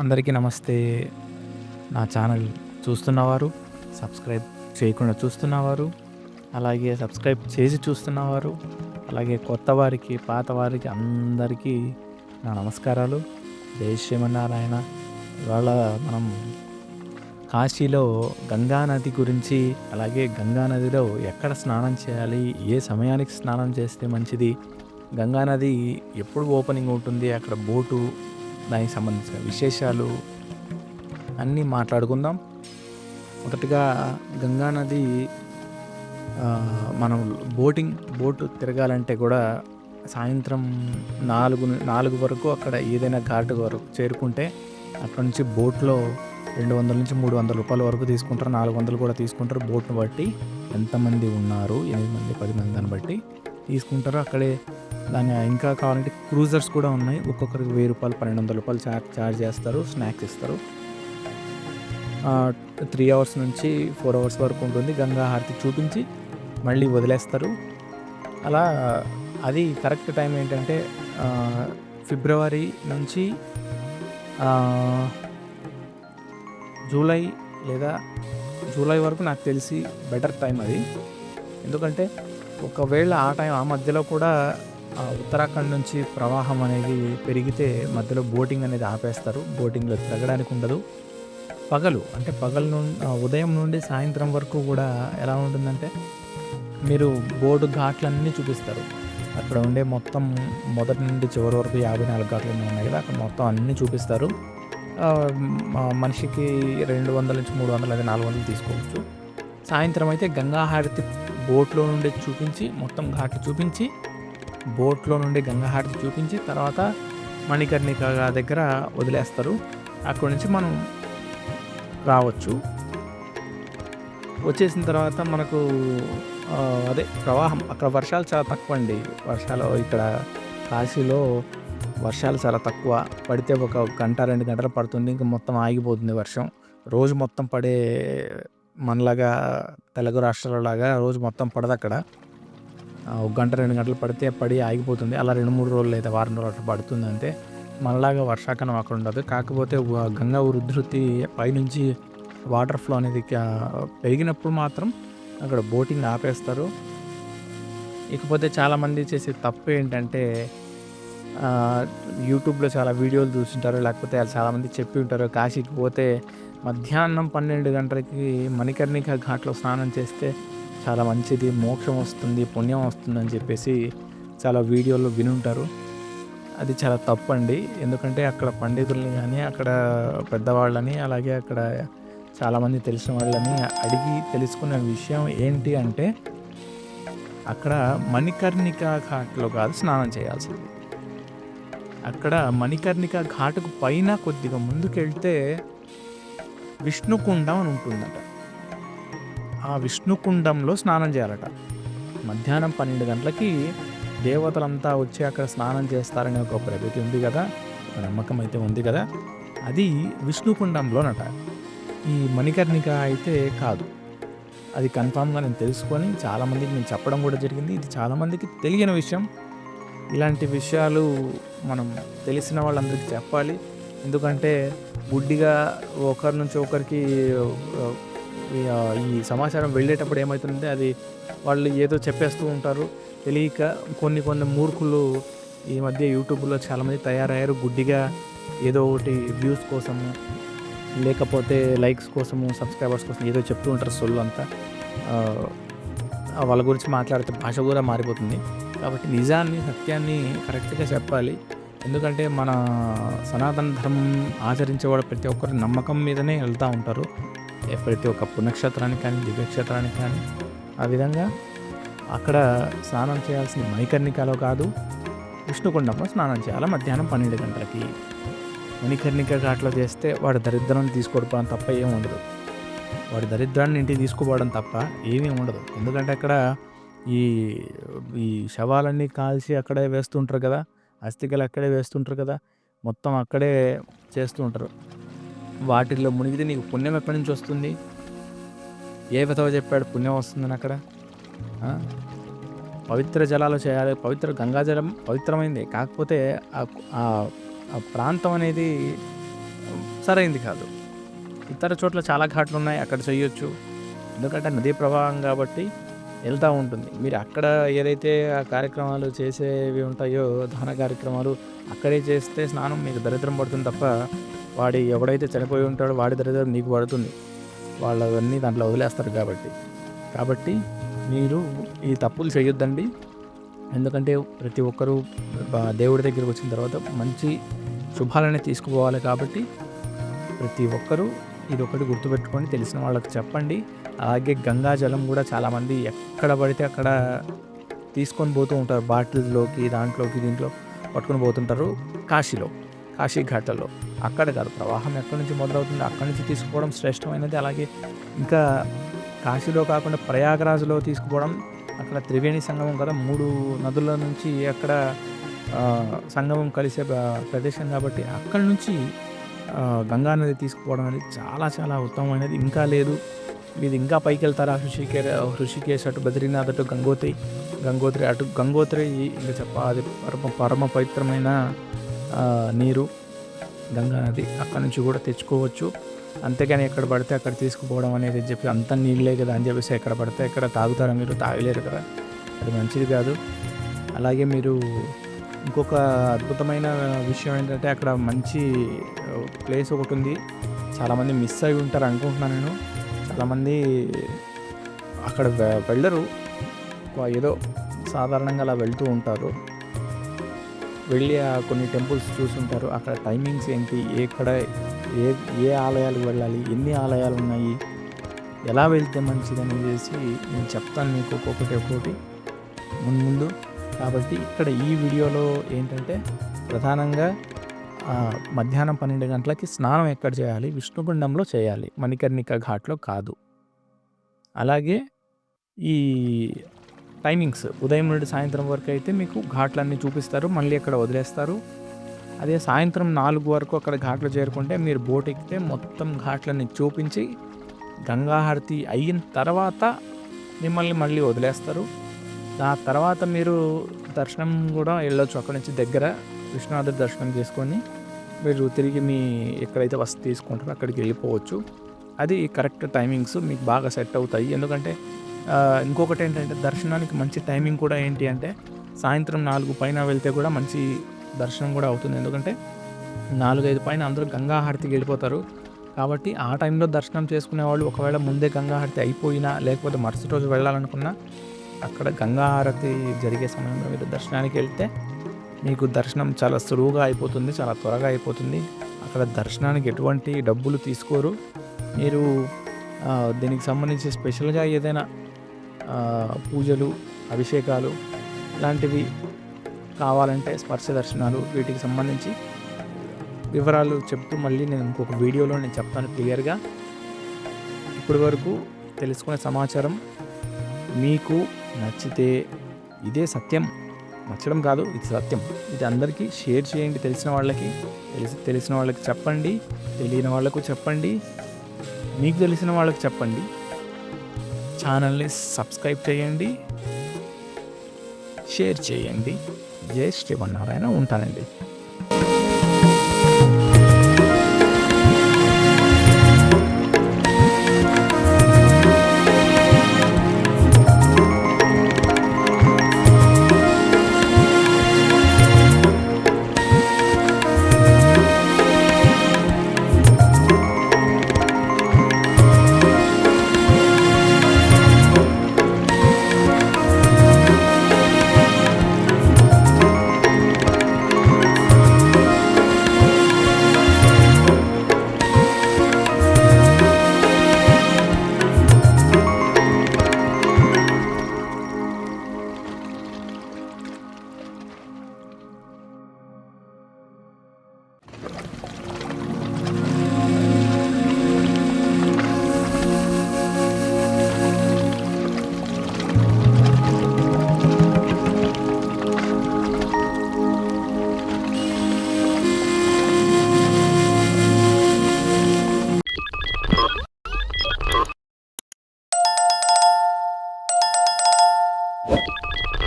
అందరికీ నమస్తే. నా ఛానల్ చూస్తున్నవారు సబ్స్క్రైబ్ చేయకుండా చూస్తున్నవారు అలాగే సబ్స్క్రైబ్ చేసి చూస్తున్నవారు అలాగే కొత్త వారికి పాత వారికి అందరికీ నా నమస్కారాలు. జై శ్రీమన్నారాయణ. ఇవాళ మనం కాశీలో గంగా నది గురించి అలాగే గంగా నదిలో ఎక్కడ స్నానం చేయాలి ఏ సమయానికి స్నానం చేస్తే మంచిది గంగా నది ఎప్పుడు ఓపెనింగ్ ఉంటుంది అక్కడ బోటు దానికి సంబంధించిన విశేషాలు అన్నీ మాట్లాడుకుందాం. మొదటిగా గంగా నది మనం బోటింగ్ బోటు తిరగాలంటే కూడా సాయంత్రం నాలుగు నాలుగు వరకు అక్కడ ఏదైనా ఘాటు వరకు చేరుకుంటే అక్కడ నుంచి బోట్లో రెండు వందల నుంచి మూడు వందల రూపాయల వరకు తీసుకుంటారు. నాలుగు వందలు కూడా తీసుకుంటారు. బోట్ను బట్టి ఎంతమంది ఉన్నారు? ఎనిమిది మంది పది మంది దాన్ని బట్టి తీసుకుంటారు. అక్కడే దాన్ని ఇంకా కావాలంటే క్రూజర్స్ కూడా ఉన్నాయి. ఒక్కొక్కరికి వెయ్యి రూపాయలు పన్నెండు వందల రూపాయలు చార్జ్ చార్జ్ చేస్తారు స్నాక్స్ ఇస్తారు. త్రీ అవర్స్ నుంచి ఫోర్ అవర్స్ వరకు ఉంటుంది. గంగా హారతి చూపించి మళ్ళీ వదిలేస్తారు. అలా అది కరెక్ట్ టైం ఏంటంటే ఫిబ్రవరి నుంచి జూలై లేదా జూలై వరకు నాకు తెలిసి బెటర్ టైం అది. ఎందుకంటే ఒకవేళ ఆ టైం ఆ మధ్యలో కూడా ఉత్తరాఖండ్ నుంచి ప్రవాహం అనేది పెరిగితే మధ్యలో బోటింగ్ అనేది ఆపేస్తారు. బోటింగ్లో తిరగడానికి ఉండదు. పగలు అంటే పగలు నుండి ఉదయం నుండి సాయంత్రం వరకు కూడా ఎలా ఉంటుందంటే మీరు బోర్డు ఘాట్లన్నీ చూపిస్తారు. అక్కడ ఉండే మొత్తం మొదటి నుండి చివరి వరకు యాభై నాలుగు ఘాట్లు ఉన్నాయి కదా అక్కడ మొత్తం అన్నీ చూపిస్తారు. మనిషికి రెండు వందల నుంచి మూడు వందలు లేదా నాలుగు వందలు తీసుకోవచ్చు. సాయంత్రం అయితే గంగా హారతి బోట్లో నుండి చూపించి మొత్తం ఘాట్లు చూపించి బోట్లో నుండి గంగాహారతి చూపించి తర్వాత మణికర్ణిక దగ్గర వదిలేస్తారు. అక్కడి నుంచి మనం రావచ్చు. వచ్చేసిన తర్వాత మనకు అదే ప్రవాహం అక్కడ వర్షాలు చాలా తక్కువ అండి వర్షాలు ఇక్కడ కాశీలో వర్షాలు చాలా తక్కువ. పడితే ఒక గంట రెండు గంటలు పడుతుంది. ఇంకా మొత్తం ఆగిపోతుంది వర్షం. రోజు మొత్తం పడే మనలాగా తెలుగు రాష్ట్రాలలాగా రోజు మొత్తం పడదు అక్కడ. ఒక గంట రెండు గంటలు పడితే పడి ఆగిపోతుంది. అలా రెండు మూడు రోజులు లేదా వారం రోజులు అట్లా పడుతుంది అంతే. మనలాగా వర్షాకాలం అక్కడ ఉండదు. కాకపోతే గంగా ఉధృతి పైనుంచి వాటర్ ఫ్లో అనేది పెరిగినప్పుడు మాత్రం అక్కడ బోటింగ్ ఆపేస్తారు. ఇకపోతే చాలామంది చేసే తప్పు ఏంటంటే యూట్యూబ్లో చాలా వీడియోలు చూస్తుంటారు. లేకపోతే చాలామంది చెప్పి ఉంటారు. కాశీకి పోతే మధ్యాహ్నం పన్నెండు గంటలకి మణికర్ణిక ఘాట్లో స్నానం చేస్తే చాలా మంచిది మోక్షం వస్తుంది పుణ్యం వస్తుంది అని చెప్పేసి చాలా వీడియోలు వినుంటారు. అది చాలా తప్పండి. ఎందుకంటే అక్కడ పండితుల్ని కానీ అక్కడ పెద్దవాళ్ళని అలాగే అక్కడ చాలామంది తెలిసిన వాళ్ళని అడిగి తెలుసుకున్న విషయం ఏంటి అంటే అక్కడ మణికర్ణిక ఘాట్లో కాదు స్నానం చేయాల్సింది. అక్కడ మణికర్ణిక ఘాటుకు పైన కొద్దిగా ముందుకెళ్తే విష్ణుకుండం అని ఉంటుందట. ఆ విష్ణుకుండంలో స్నానం చేయాలట. మధ్యాహ్నం పన్నెండు గంటలకి దేవతలంతా వచ్చి అక్కడ స్నానం చేస్తారనే ఒక ప్రగతి ఉంది కదా ఒక నమ్మకం అయితే ఉంది కదా అది విష్ణుకుండంలోనట. ఈ మణికర్ణిక అయితే కాదు. అది కన్ఫామ్గా నేను తెలుసుకొని చాలామందికి నేను చెప్పడం కూడా జరిగింది. ఇది చాలామందికి తెలియని విషయం. ఇలాంటి విషయాలు మనం తెలిసిన వాళ్ళందరికీ చెప్పాలి. ఎందుకంటే గుడ్డిగా ఒకరి నుంచి ఒకరికి ఈ, ఈ సమాచారం వెళ్ళేటప్పుడు ఏమవుతుందంటే అది వాళ్ళు ఏదో చెప్పేస్తూ ఉంటారు. తెలియక కొన్ని కొన్ని మూర్ఖులు ఈ మధ్య యూట్యూబ్లో చాలామంది తయారయ్యారు. గుడ్డిగా ఏదో ఒకటి వ్యూస్ కోసము లేకపోతే లైక్స్ కోసము సబ్స్క్రైబర్స్ కోసం ఏదో చెప్తూ ఉంటారు సొల్లు అంతా. వాళ్ళ గురించి మాట్లాడితే భాష కూడా మారిపోతుంది. కాబట్టి నిజాన్ని సత్యాన్ని కరెక్ట్గా చెప్పాలి. ఎందుకంటే మన సనాతన ధర్మం ఆచరించేవాడు ప్రతి ఒక్కరి నమ్మకం మీదనే వెళ్తూ ఉంటారు. ప్రతి ఒక్క పుణ్యక్షేత్రానికి కానీ దివ్యక్షేత్రానికి కానీ ఆ విధంగా అక్కడ స్నానం చేయాల్సిన మణికర్ణికలో కాదు. విష్ణుకుండంలో స్నానం చేయాలి? మధ్యాహ్నం పన్నెండు గంటలకి. మణికర్ణిక ఘాట్లో చేస్తే వాడు దరిద్రాన్ని తీసుకోవడం తప్ప ఏమి ఉండదు. వాడి దరిద్రాన్ని ఇంటికి తీసుకుపోవడం తప్ప ఏమీ ఉండదు. ఎందుకంటే అక్కడ ఈ ఈ శవాలన్నీ కాల్చి అక్కడే వేస్తుంటారు కదా అస్థికలు అక్కడే వేస్తుంటారు కదా మొత్తం అక్కడే చేస్తూ ఉంటారు. వాటిల్లో మునిగితే నీకు పుణ్యం ఎక్కడి నుంచి వస్తుంది? ఏ విధవ చెప్పాడు పుణ్యం వస్తుందని అక్కడ? పవిత్ర జలాలు చేయాలి పవిత్ర గంగాజలం పవిత్రమైంది. కాకపోతే ఆ- ప్రాంతం అనేది సరైంది కాదు. ఇతర చోట్ల చాలా ఘాట్లు ఉన్నాయి అక్కడ చేయొచ్చు. ఎందుకంటే నదీ ప్రవాహం కాబట్టి వెళ్తూ ఉంటుంది. మీరు అక్కడ ఏదైతే ఆ కార్యక్రమాలు చేసేవి ఉంటాయో దాన కార్యక్రమాలు అక్కడే చేస్తే స్నానం మీకు దరిద్రం పడుతుంది తప్ప వాడి ఎవడైతే చనిపోయి ఉంటాడో వాడి దరిద్రం నీకు పడుతుంది. వాళ్ళవన్నీ దాంట్లో వదిలేస్తారు కాబట్టి. కాబట్టి మీరు ఈ తప్పులు చేయొద్దండి. ఎందుకంటే ప్రతి ఒక్కరూ దేవుడి దగ్గరికి వచ్చిన తర్వాత మంచి శుభాలనే తీసుకుపోవాలి కాబట్టి ప్రతి ఒక్కరూ ఇది ఒకటి గుర్తుపెట్టుకొని తెలిసిన వాళ్ళకి చెప్పండి. అలాగే గంగా జలం కూడా చాలామంది ఎక్కడ పడితే అక్కడ తీసుకొని పోతూ ఉంటారు. బాటిల్లోకి దాంట్లోకి దీంట్లో పట్టుకొని పోతుంటారు కాశీలో. కాశీఘాట్లలో. అక్కడ కాదు ప్రవాహం ఎక్కడి నుంచి మొదలవుతుంది అక్కడి నుంచి తీసుకుపోవడం శ్రేష్టమైనది. అలాగే ఇంకా కాశీలో కాకుండా ప్రయాగరాజ్లో తీసుకుపోవడం అక్కడ త్రివేణి సంగమం కదా మూడు నదుల నుంచి అక్కడ సంగమం కలిసే ప్రదేశం కాబట్టి అక్కడి నుంచి గంగా నది తీసుకుపోవడం అనేది చాలా చాలా ఉత్తమమైనది. ఇంకా లేదు మీరు ఇంకా పైకి వెళ్తారా హృషికే హృషికేశ్ అటు బద్రీనాథ్ అటు గంగోత్రి గంగోత్రి అటు గంగోత్రి ఇంకా చెప్ప అది పరమ పరమ పవిత్రమైన నీరు గంగా నది అక్కడ నుంచి కూడా తెచ్చుకోవచ్చు. అంతేగాని ఎక్కడ పడితే అక్కడ తీసుకుపోవడం అనేది చెప్పి అంత నీళ్ళే కదా అని చెప్పేసి ఎక్కడ పడితే ఎక్కడ తాగుతారా మీరు తాగలేరు కదా. అది మంచిది కాదు. అలాగే మీరు ఇంకొక అద్భుతమైన విషయం ఏంటంటే అక్కడ మంచి ప్లేస్ ఒకటి ఉంది. చాలామంది మిస్ అయి ఉంటారు అనుకుంటున్నాను నేను. చాలామంది అక్కడ వె- వెళ్ళరు. ఏదో సాధారణంగా అలా వెళ్తూ ఉంటారు. వెళ్ళి ఆ కొన్ని టెంపుల్స్ చూసుంటారు. అక్కడ టైమింగ్స్ ఏంటి? ఎక్కడ ఏ ఏ ఆలయాలకు వెళ్ళాలి? ఎన్ని ఆలయాలు ఉన్నాయి? ఎలా వెళ్తే మంచిది అనేసి నేను చెప్తాను మీకు ఒక్కొక్కటి ఒక్కొక్కటి ముందు ముందు. కాబట్టి ఇక్కడ ఈ వీడియోలో ఏంటంటే ప్రధానంగా మధ్యాహ్నం పన్నెండు గంటలకి స్నానం ఎక్కడ చేయాలి? విష్ణుగుండంలో చేయాలి. మణికర్ణిక ఘాట్లో కాదు. అలాగే ఈ టైమింగ్స్. ఉదయం నుండి సాయంత్రం వరకు అయితే మీకు ఘాట్లన్నీ చూపిస్తారు. మళ్ళీ అక్కడ వదిలేస్తారు. అదే సాయంత్రం నాలుగు వరకు అక్కడ ఘాట్లు చేరుకుంటే మీరు బోట్ ఎక్కితే మొత్తం ఘాట్లన్నీ చూపించి గంగాహారతి అయిన తర్వాత మిమ్మల్ని మళ్ళీ వదిలేస్తారు. ఆ తర్వాత మీరు దర్శనం కూడా వెళ్ళొచ్చు అక్కడ నుంచి దగ్గర. విశ్వనాథ దర్శనం చేసుకొని మీరు తిరిగి మీ ఎక్కడైతే వస్తు తీసుకుంటారో అక్కడికి వెళ్ళిపోవచ్చు. అది కరెక్ట్ టైమింగ్స్ మీకు బాగా సెట్ అవుతాయి. ఎందుకంటే ఇంకొకటి ఏంటంటే దర్శనానికి మంచి టైమింగ్ కూడా ఏంటి అంటే సాయంత్రం నాలుగు పైన వెళ్తే కూడా మంచి దర్శనం కూడా అవుతుంది. ఎందుకంటే నాలుగైదు పైన అందరూ గంగా హారతికి వెళ్ళిపోతారు. కాబట్టి ఆ టైంలో దర్శనం చేసుకునే వాళ్ళు ఒకవేళ ముందే గంగా హారతి అయిపోయినా లేకపోతే మరుసటి రోజు వెళ్ళాలనుకున్నా అక్కడ గంగా హారతి జరిగే సమయంలో మీరు దర్శనానికి వెళ్తే మీకు దర్శనం చాలా సులువుగా అయిపోతుంది చాలా త్వరగా అయిపోతుంది. అక్కడ దర్శనానికి ఎటువంటి డబ్బులు తీసుకోరు. మీరు దీనికి సంబంధించి స్పెషల్గా ఏదైనా పూజలు అభిషేకాలు ఇలాంటివి కావాలంటే స్పర్శ దర్శనాలు వీటికి సంబంధించి వివరాలు చెప్తూ మళ్ళీ నేను ఇంకొక వీడియోలో నేను చెప్తాను క్లియర్గా. ఇప్పటి వరకు తెలుసుకునే సమాచారం మీకు నచ్చితే ఇదే సత్యం. నచ్చడం కాదు ఇది సత్యం. ఇది అందరికీ షేర్ చేయండి తెలిసిన వాళ్ళకి తెలిసి తెలిసిన వాళ్ళకి చెప్పండి తెలియని వాళ్ళకు చెప్పండి మీకు తెలిసిన వాళ్ళకి చెప్పండి. ఛానల్ని సబ్స్క్రైబ్ చేయండి షేర్ చేయండి. జై శ్రీమన్నారాయణ ఉంటానండి.